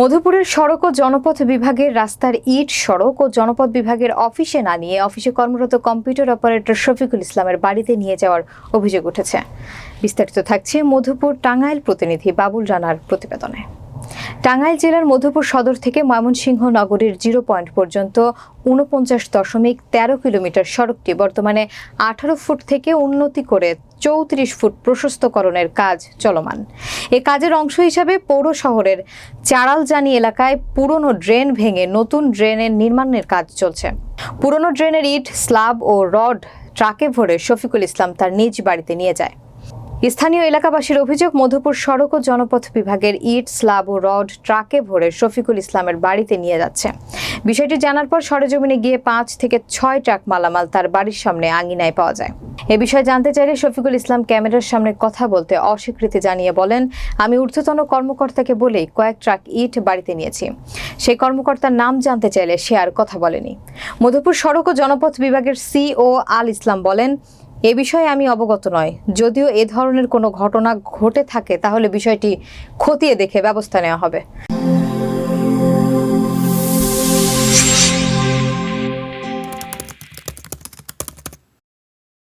মধুপুরের সড়ক ও জনপথ বিভাগের রাস্তার ইট সড়ক ও জনপথ বিভাগের অফিসে না নিয়ে অফিসে কর্মরত কম্পিউটার অপারেটর শফিকুল ইসলামের বাড়িতে নিয়ে যাওয়ার অভিযোগ উঠেছে। বিস্তারিত থাকছে মধুপুর টাঙ্গাইল প্রতিনিধি বাবুল রানার প্রতিবেদনে। টাঙ্গাইল জেলার মধুপুর সদর থেকে ময়মনসিংহ নগরীর জিরো পয়েন্ট পর্যন্ত উনপঞ্চাশ দশমিক তেরো কিলোমিটার সড়কটি বর্তমানে আঠারো ফুট থেকে উন্নতি করে চৌত্রিশ ফুট প্রশস্তকরণের কাজ চলমান। এ কাজের অংশ হিসাবে পৌর শহরের চারালজানি এলাকায় পুরনো ড্রেন ভেঙে নতুন ড্রেনের নির্মাণের কাজ চলছে। পুরনো ড্রেনের ইট স্ল্যাব ও রড ট্রাকে ভরে শফিকুল ইসলাম তার নিজ বাড়িতে নিয়ে যায়। স্থানীয় এলাকাবাসীর অভিযোগ, মধুপুর সড়ক ও জনপথ বিভাগের ইট স্ল্যাব ও রড, ট্রাকে ভরে শফিকুল ইসলামের বাড়িতে নিয়ে যাচ্ছে। বিষয়টি জানার পর সরেজমিনে গিয়ে পাঁচ থেকে ছয় ট্রাক মালামাল তার বাড়ির সামনে আঙিনায় পাওয়া যায়। এ বিষয়ে জানতে চাইলে শফিকুল ইসলাম ক্যামেরার সামনে কথা বলতে অস্বীকৃতি জানিয়ে বলেন, আমি ঊর্ধ্বতন কর্মকর্তাকে বলেই কয়েক ট্রাক ইট বাড়িতে নিয়েছি। সেই কর্মকর্তার নাম জানতে চাইলে সে আর কথা বলেনি। মধুপুর সড়ক ও জনপথ বিভাগের সিও আল ইসলাম বলেন এ বিষয়ে আমি অবগত নয়। যদিও এ ধরনের কোনো ঘটনা ঘটে থাকে, তাহলে বিষয়টি খতিয়ে দেখে ব্যবস্থা নেওয়া হবে।